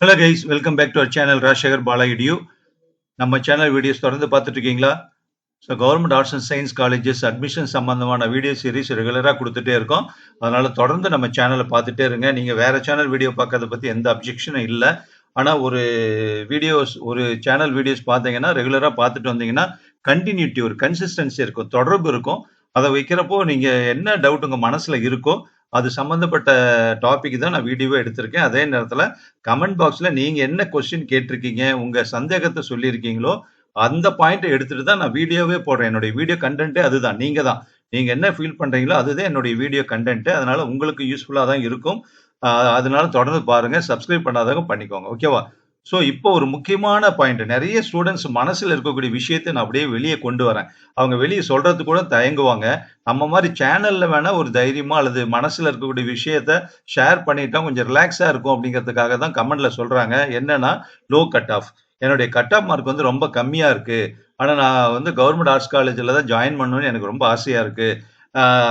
Hello guys welcome back to our channel Rajasekhar Bala நம்ம channel videos தொடர்ந்து பார்த்துட்டு இருக்கீங்களா so government arts and science colleges admission சம்பந்தமான video series ரெகுலராக கொடுத்துட்டே இருக்கோம். அதனால தொடர்ந்து நம்ம சேனலை பார்த்துட்டே இருங்க. நீங்கள் வேற சேனல் வீடியோ பார்க்கறத பற்றி எந்த அப்ஜெக்ஷனும் இல்லை. ஆனால் ஒரு வீடியோஸ் ஒரு சேனல் வீடியோஸ் பார்த்தீங்கன்னா ரெகுலராக பார்த்துட்டு வந்தீங்கன்னா கண்டினியூட்டி ஒரு கன்சிஸ்டன்சி இருக்கும் தொடர்பு இருக்கும். அதை வைக்கிறப்போ நீங்கள் என்ன டவுட் உங்கள் மனசில் இருக்கோ அது சம்மந்தப்பட்ட டாபிக் தான் நான் வீடியோவே எடுத்திருக்கேன். அதே நேரத்தில் கமெண்ட் பாக்ஸில் நீங்கள் என்ன கொஸ்டின் கேட்டிருக்கீங்க உங்கள் சந்தேகத்தை சொல்லியிருக்கீங்களோ அந்த பாயிண்ட்டை எடுத்துட்டு தான் நான் வீடியோவே போடுறேன். என்னுடைய வீடியோ கண்டென்ட்டே அதுதான். நீங்கள் தான். நீங்கள் என்ன ஃபீல் பண்ணுறீங்களோ அதுதான் என்னுடைய வீடியோ கண்டென்ட்டு அதனால உங்களுக்கு யூஸ்ஃபுல்லாக தான் இருக்கும். அதனால தொடர்ந்து பாருங்கள் சப்ஸ்கிரைப் பண்ணாதவங்க பண்ணிக்கோங்க. ஓகேவா ஸோ இப்போ ஒரு முக்கியமான பாயிண்ட் நிறைய ஸ்டூடெண்ட்ஸ் மனசில் இருக்கக்கூடிய விஷயத்தை நான் அப்படியே வெளியே கொண்டு வரேன். அவங்க வெளியே சொல்றது கூட தயங்குவாங்க. நம்ம மாதிரி சேனல்ல வேணா ஒரு தைரியமா அல்லது மனசில் இருக்கக்கூடிய விஷயத்த ஷேர் பண்ணிட்டா கொஞ்சம் ரிலாக்ஸா இருக்கும் அப்படிங்கிறதுக்காக தான் கமெண்ட்ல சொல்றாங்க. என்னன்னா லோ கட் ஆஃப் என்னுடைய கட் ஆஃப் மார்க் வந்து ரொம்ப கம்மியா இருக்கு. ஆனால் நான் வந்து கவர்மெண்ட் ஆர்ட்ஸ் காலேஜில் தான் ஜாயின் பண்ணணும்னு எனக்கு ரொம்ப ஆசையாக இருக்குது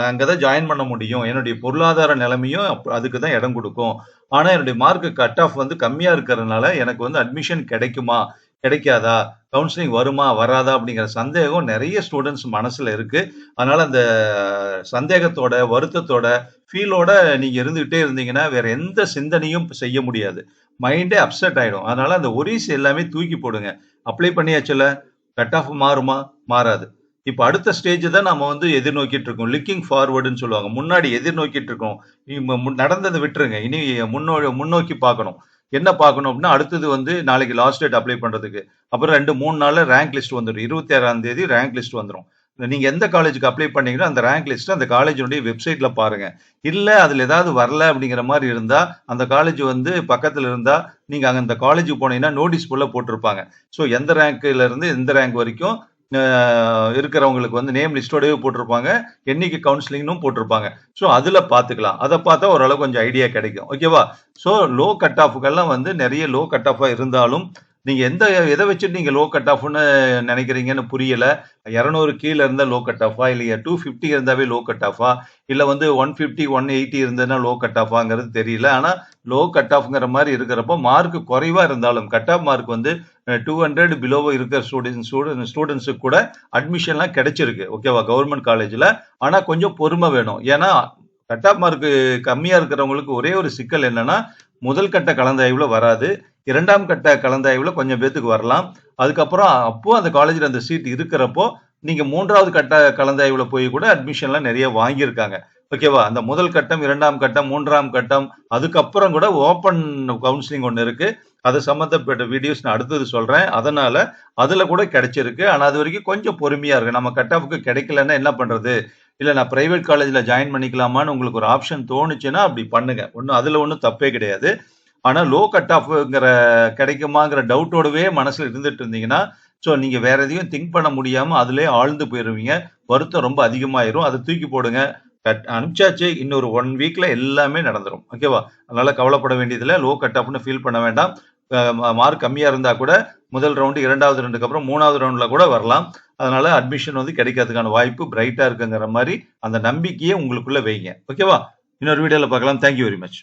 அங்கே தான் ஜாயின் பண்ண முடியும். என்னுடைய பொருளாதார நிலைமையும் அதுக்கு தான் இடம் கொடுக்கும். ஆனால் என்னுடைய மார்க் கட் ஆஃப் வந்து கம்மியாக இருக்கிறதுனால எனக்கு வந்து அட்மிஷன் கிடைக்குமா? கிடைக்காதா? கவுன்சிலிங் வருமா? வராதா? அப்படிங்கிற சந்தேகம் நிறைய ஸ்டூடெண்ட்ஸ் மனசில் இருக்குது அதனால் அந்த சந்தேகத்தோட வருத்தத்தோட ஃபீலோட நீங்கள் இருந்துகிட்டே இருந்தீங்கன்னா வேற எந்த சிந்தனையும் செய்ய முடியாது. மைண்டே அப்செட் ஆகிடும் அதனால் அந்த ஒரிஸ் எல்லாமே தூக்கி போடுங்க. அப்ளை பண்ணியாச்சுல கட் ஆஃப் மாறுமா? மாறாது. இப்போ அடுத்த ஸ்டேஜ் தான் நம்ம வந்து எதிர்நோக்கிட்டு இருக்கோம். லுக்கிங் ஃபார்வர்டுன்னு சொல்லுவாங்க. முன்னாடி எதிர்நோக்கிட்டு இருக்கோம். இம்ம நடந்ததை விட்டுருங்க. இனி முன்னோ முன்னோக்கி பார்க்கணும். என்ன பார்க்கணும் அப்படின்னா அடுத்தது வந்து நாளைக்கு லாஸ்ட் டேட் அப்ளை பண்ணுறதுக்கு அப்புறம் ரெண்டு மூணு நாளில் ரேங்க் லிஸ்ட் வந்துடும் இருபத்தி ஆறாம் தேதி ரேங்க் லிஸ்ட் வந்துடும் நீங்கள் எந்த காலேஜுக்கு அப்ளை பண்ணீங்களோ அந்த ரேங்க் லிஸ்ட் அந்த காலேஜினுடைய வெப்சைட்டில் பாருங்கள் இல்லை அதில் ஏதாவது வரல அப்படிங்கிற மாதிரி இருந்தால் அந்த காலேஜ் வந்து பக்கத்தில் இருந்தால் நீங்கள் அங்கே அந்த காலேஜுக்கு போனீங்கன்னா நோட்டீஸ் போல போட்டிருப்பாங்க. ஸோ எந்த ரேங்க்லேருந்து எந்த ரேங்க் வரைக்கும் இருக்கிறவங்களுக்கு வந்து நேம் லிஸ்டோடவே போட்டிருப்பாங்க. என்னைக்கு கவுன்சிலிங்னும் போட்டிருப்பாங்க. ஸோ அதில் பார்த்துக்கலாம் அதை பார்த்தா ஓரளவு கொஞ்சம் ஐடியா கிடைக்கும். ஓகேவா ஸோ லோ கட் ஆஃபுக்கெல்லாம் வந்து நிறைய லோ கட் ஆஃபாக இருந்தாலும் நீங்க எந்த எதை வச்சுட்டு நீங்க லோ கட் ஆஃப்னு நினைக்கிறீங்கன்னு புரியல. இரநூறு கீழே இருந்தா லோ கட் ஆஃபா இல்லையா? டூ ஃபிஃப்டி இருந்தாவே லோ கட் ஆஃபா இல்ல வந்து ஒன் ஃபிஃப்டி ஒன் எயிட்டி இருந்ததுன்னா லோ கட் ஆஃபாங்கிறது தெரியல. ஆனா லோ கட் ஆஃப்ங்கிற மாதிரி இருக்கிறப்போ மார்க் குறைவா இருந்தாலும் கட் ஆஃப் மார்க் வந்து டூ ஹண்ட்ரட் பிலோவோ இருக்கிற ஸ்டூடெண்ட்ஸ் ஸ்டூடெண்ட்ஸுக்கு கூட அட்மிஷன்லாம் கிடைச்சிருக்கு. ஓகேவா கவர்மெண்ட் காலேஜில் ஆனா கொஞ்சம் பொறுமை வேணும். ஏன்னா கட் ஆஃப் மார்க் கம்மியா இருக்கிறவங்களுக்கு ஒரே ஒரு சிக்கல் என்னன்னா முதல் கட்ட கலந்தாய்வுல வராது. இரண்டாம் கட்ட கலந்தாய்வில் கொஞ்சம் பேத்துக்கு வரலாம். அதுக்கப்புறம் அப்போ அந்த காலேஜில் அந்த சீட் இருக்கிறப்போ நீங்க மூன்றாவது கட்ட கலந்தாய்வில் போய் கூட அட்மிஷன்லாம் நிறைய வாங்கியிருக்காங்க. ஓகேவா அந்த முதல் கட்டம் இரண்டாம் கட்டம் மூன்றாம் கட்டம் அதுக்கப்புறம் கூட ஓப்பன் கவுன்சிலிங் ஒன்று இருக்கு. அது சம்மந்தப்பட்ட வீடியோஸ் நான் அடுத்தது சொல்றேன். அதனால அதுல கூட கிடைச்சிருக்கு. ஆனால் அது வரைக்கும் கொஞ்சம் பொறுமையா இருக்கு. நம்ம கட் ஆஃபுக்கு கிடைக்கலன்னா என்ன பண்றது? இல்லை நான் பிரைவேட் காலேஜில் ஜாயின் பண்ணிக்கலாமான்னு உங்களுக்கு ஒரு ஆப்ஷன் தோணுச்சுன்னா அப்படி பண்ணுங்க. ஒன்றும் அதில் ஒன்றும் தப்பே கிடையாது. ஆனால் லோ கட் ஆஃப்ங்கிற கிடைக்குமாங்கிற டவுட்டோடவே மனசில் இருந்துட்டு இருந்தீங்கன்னா ஸோ நீங்கள் வேற எதையும் திங்க் பண்ண முடியாமல் அதிலே ஆழ்ந்து போயிடுவீங்க வருத்தம் ரொம்ப அதிகமாயிரும். அதை தூக்கி போடுங்க. கட் அனுப்பிச்சாச்சு. இன்னொரு ஒன் வீக்கில் எல்லாமே நடந்துடும் ஓகேவா அதனால் கவலைப்பட வேண்டியதில்லை. லோ கட் ஆஃப்னு ஃபீல் பண்ண வேண்டாம். மார்க் கம்மியாக இருந்தால் கூட முதல் ரவுண்டு இரண்டாவது ரவுண்டுக்கு அப்புறம் மூணாவது ரவுண்டில் கூட வரலாம். அதனால அட்மிஷன் வந்து கிடைக்கிறதுக்கான வாய்ப்பு பிரைட்டாக இருக்குங்கிற மாதிரி அந்த நம்பிக்கையை உங்களுக்குள்ளே வைங்க. ஓகேவா இன்னொரு வீடியோவில் பார்க்கலாம். Thank you very much